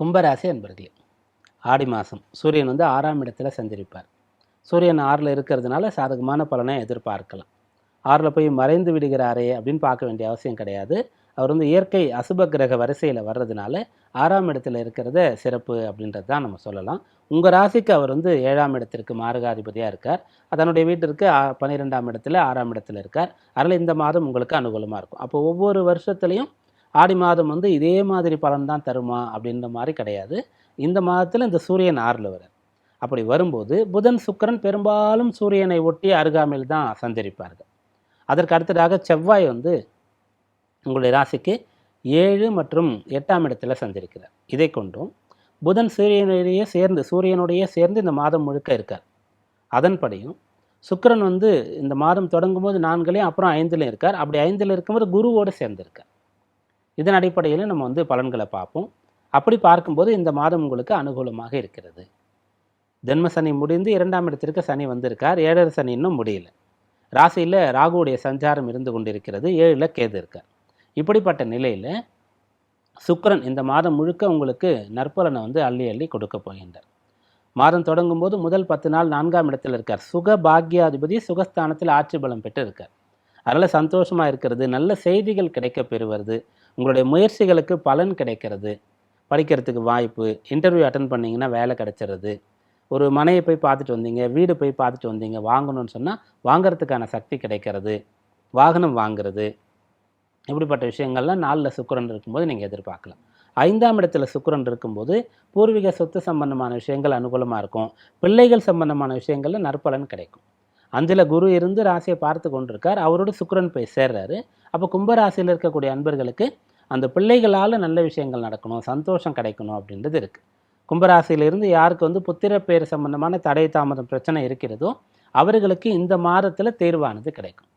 கும்பராசி அன்பர்களே ஆடி மாதம் சூரியன் வந்து ஆறாம் இடத்துல சஞ்சரிப்பார். சூரியன் ஆறில் இருக்கிறதுனால சாதகமான பலனை எதிர்பார்க்கலாம். ஆறில் போய் மறைந்து விடுகிறாரே அப்படின்னு பார்க்க வேண்டிய அவசியம் கிடையாது. அவர் வந்து இயற்கை அசுப கிரக வரிசையில் வர்றதுனால ஆறாம் இடத்துல இருக்கிறத சிறப்பு அப்படின்றது தான் நம்ம சொல்லலாம். உங்கள் ராசிக்கு அவர் வந்து ஏழாம் இடத்திற்கு மாரகாதிபதியாக இருக்கார். அதனுடைய வீட்டிற்கு பன்னிரெண்டாம் இடத்துல ஆறாம் இடத்துல இருக்கார். அதனால் இந்த மாதம் உங்களுக்கு அனுகூலமாக இருக்கும். அப்போ ஒவ்வொரு வருஷத்துலையும் ஆடி மாதம் வந்து இதே மாதிரி பலன் தான் தருமா அப்படின்ற மாதிரி கிடையாது. இந்த மாதத்தில் இந்த சூரியன் ஆறில் வர அப்படி வரும்போது புதன் சுக்கிரன் பெரும்பாலும் சூரியனை ஒட்டி அருகாமையில் தான் சஞ்சரிப்பார்கள். அதற்கு அடுத்ததாக செவ்வாய் வந்து உங்களுடைய ராசிக்கு ஏழு மற்றும் எட்டாம் இடத்துல சஞ்சரிக்கிறார். இதை கொண்டும் புதன் சூரியனுடைய சேர்ந்து சூரியனுடைய சேர்ந்து இந்த மாதம் முழுக்க இருக்கார். அதன்படியும் சுக்கரன் வந்து இந்த மாதம் தொடங்கும் போது நான்குலையும் அப்புறம் ஐந்துலையும் இருக்கார். அப்படி ஐந்தில் இருக்கும்போது குருவோடு சேர்ந்திருக்கார். இதன் அடிப்படையில் நம்ம வந்து பலன்களை பார்ப்போம். அப்படி பார்க்கும்போது இந்த மாதம் உங்களுக்கு அனுகூலமாக இருக்கிறது. ஜென்ம சனி முடிந்து இரண்டாம் இடத்திற்கு சனி வந்திருக்கார். ஏழரை சனி இன்னும் முடியல. ராசியில் ராகுவுடைய சஞ்சாரம் இருந்து கொண்டிருக்கிறது. ஏழில் கேது இருக்கார். இப்படிப்பட்ட நிலையில் சுக்கரன் இந்த மாதம் முழுக்க உங்களுக்கு நற்பலனை வந்து அள்ளி அள்ளி கொடுக்க போகின்றார். மாதம் தொடங்கும் போது முதல் பத்து நாள் நான்காம் இடத்தில் இருக்கார். சுக பாக்யாதிபதி சுகஸ்தானத்தில் ஆட்சி பலம் பெற்று இருக்கார் அதனால் சந்தோஷமாக இருக்கிறது நல்ல செய்திகள் கிடைக்க பெறுவது உங்களுடைய முயற்சிகளுக்கு பலன் கிடைக்கிறது. படிக்கிறதுக்கு வாய்ப்பு இன்டர்வியூ அட்டன் பண்ணிங்கன்னா வேலை கிடைச்சிருது. ஒரு மனையை போய் பார்த்துட்டு வந்தீங்க வீடு போய் பார்த்துட்டு வந்தீங்க வாங்கணும்னு சொன்னால் வாங்கிறதுக்கான சக்தி கிடைக்கிறது. வாகனம் வாங்குறது. இப்படிப்பட்ட விஷயங்கள்லாம் நாலில் சுக்கிரன் இருக்கும்போது நீங்கள் எதிர்பார்க்கலாம். ஐந்தாம் இடத்துல சுக்கிரன் இருக்கும்போது பூர்வீக சொத்து சம்பந்தமான விஷயங்கள் அனுகூலமாக இருக்கும். பிள்ளைகள் சம்பந்தமான விஷயங்களில் நற்பலன் கிடைக்கும். அஞ்சில் குரு இருந்து ராசியை பார்த்து கொண்டிருக்கார். அவரோட சுக்கிரன் போய் சேர்றாரு. அப்போ கும்பராசியில் இருக்கக்கூடிய அன்பர்களுக்கு அந்த பிள்ளைகளால் நல்ல விஷயங்கள் நடக்கணும் சந்தோஷம் கிடைக்கணும் அப்படின்றது இருக்குது கும்பராசியிலிருந்து யாருக்கு வந்து புத்திர பேர் சம்பந்தமான தடை தாமதம் பிரச்சனை இருக்கிறதோ அவர்களுக்கு இந்த மாதத்தில் தேர்வானது கிடைக்கும்.